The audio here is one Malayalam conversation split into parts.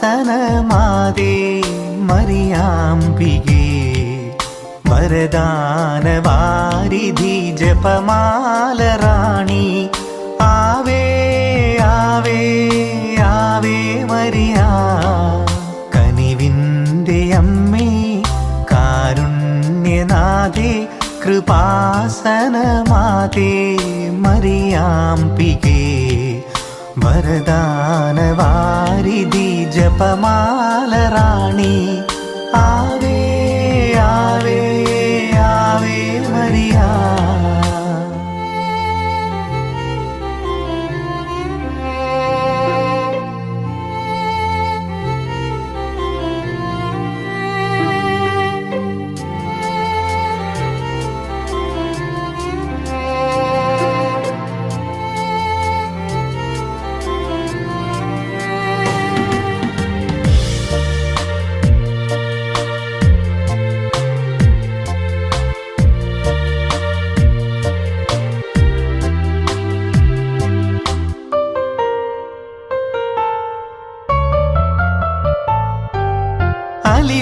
കൃപാസനമാതേ മറിയാംബികേ വരദാനവാരിധി ജപമാലറാണി ആവേ ആവേ ആവേ മറിയാ. കനിവിന്റെ അമ്മേ കാരുണ്യനാഥേ കൃപാസനമാതേ മറിയാംബികേ വരദാനവാരിധി ജപമാല റാണി. ആവേ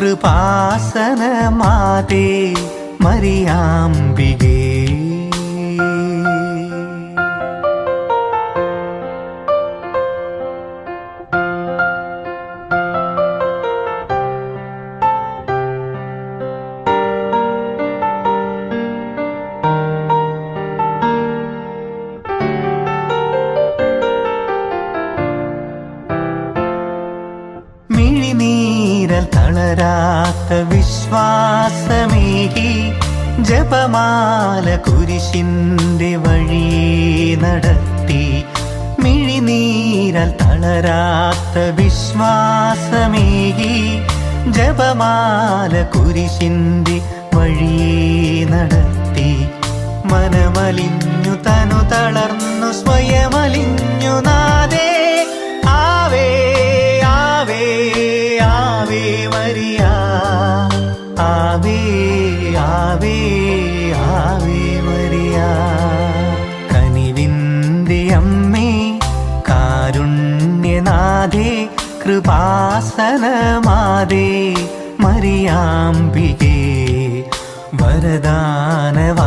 കൃപാസനമാതേ മരിയാംബികേ തളരാത്ത വിശ്വാസമേകി ജപമാല കുരിശിന്റെ വഴി നടത്തി. മിഴിനീരൽ തളരാത്ത വിശ്വാസമേകി ജപമാല കുരിശിന്റെ വഴി നടത്തി. മനമലിഞ്ഞു മരിയ ആവേ ആവേ ആവേ മരിയ കനിവിന്റെ അമ്മേ കാരുണ്യനാഥേ കൃപാസനമാതേ മരിയാംബികേ വരദാനവാരിധി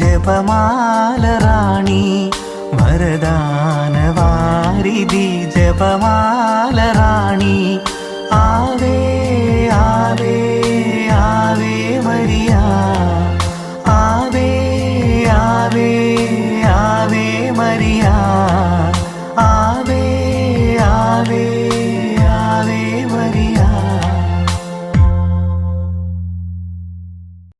ജപമാലറാണി വരദാനവാരിധി ജപമാലറാണി ആവേ